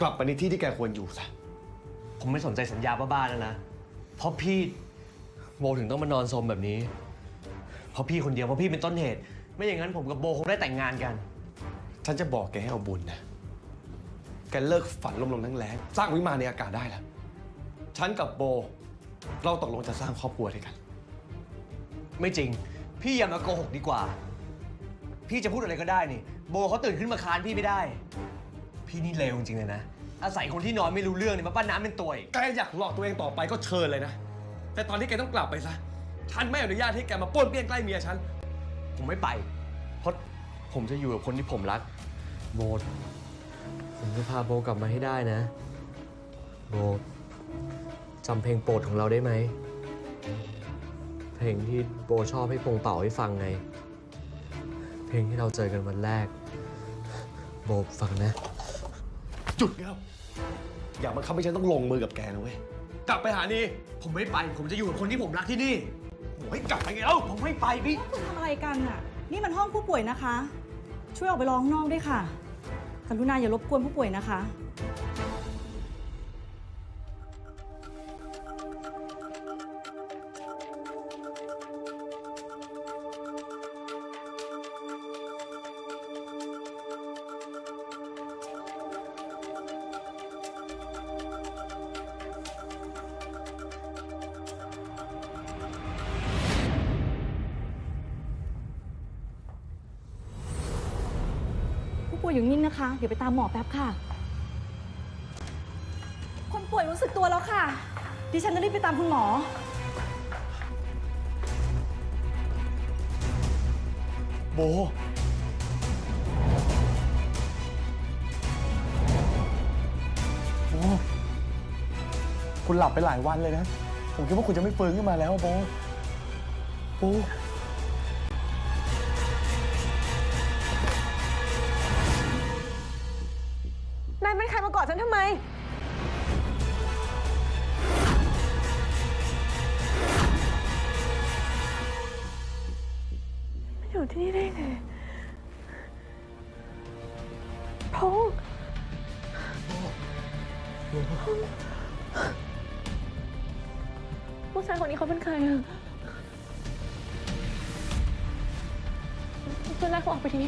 กลับไปในที่ที่แกควรอยู่ซะ ผมไม่สนใจสัญญาบ้าๆแล้วนะ เพราะพี่โบถึงต้องมานอนสมแบบนี้ เพราะพี่คนเดียวเพราะพี่เป็นต้นเหตุ ไม่อย่างนั้นผมกับโบคงได้แต่งงานกัน ฉันจะบอกแกให้เอาบุญนะ แกเลิกฝันลมๆทั้งแรงสร้างวิมานในอากาศได้แล้ว ฉันกับโบ เราตกลงจะสร้างครอบครัวด้วยกัน ไม่จริง พี่อย่ามาโกหกดีกว่า พี่จะพูดอะไรก็ได้นี่ โบเขาตื่นขึ้นมาค้านพี่ไม่ได้ พี่นี่เลวจริงๆเลยนะ อาศัยคนที่นอนไม่รู้เรื่องเนี่ยมาปั้นน้ำเป็นตัวอีกแกอยากหลอกตัวเองต่อไปก็เชิญเลยนะ แต่ตอนนี้แกต้องกลับไปซะ ฉันไม่อนุญาตให้แกมาป้วนเปี้ยนใกล้เมียฉัน ผมไม่ไป เพราะผมจะอยู่กับคนที่ผมรัก โบผมจะพาโบกลับมาให้ได้นะ โบจำเพลงโปรดของเราได้ไหม เพลงที่โบชอบให้พงเป่าให้ฟังไง เพลงที่เราเจอกันวันแรก โบฟังนะ จุดแล้ว อย่ามาคับให้ฉันต้องลงมือกับแกนะเว้ย กลับไปหานี่ผมไม่ไป ผมจะอยู่กับคนที่ผมรักที่นี่โอ้ยกลับไปไงเล่าผมไม่ไปพี่ คุณทำอะไรกันอะ นี่มันห้องผู้ป่วยนะคะ ช่วยออกไปรอข้างนอกด้วยค่ะ กรุณาอย่ารบกวนผู้ป่วยนะคะ ป่วยอยู่นิ่งนะคะ เดี๋ยวไปตามหมอแป๊บค่ะ คนป่วยรู้สึกตัวแล้วค่ะ ดิฉันจะรีบไปตามคุณหมอ โบ โบ คุณหลับไปหลายวันเลยนะ ผมคิดว่าคุณจะไม่ฟื้นขึ้นมาแล้วอะโบ โบ นายเป็นใครมากอดฉันทำไมมาอยู่ที่นี่ได้ไงพงษ์ผู้ชายคนนี้เขาเป็นใครอะเพื่อนแรกเขาออกไปที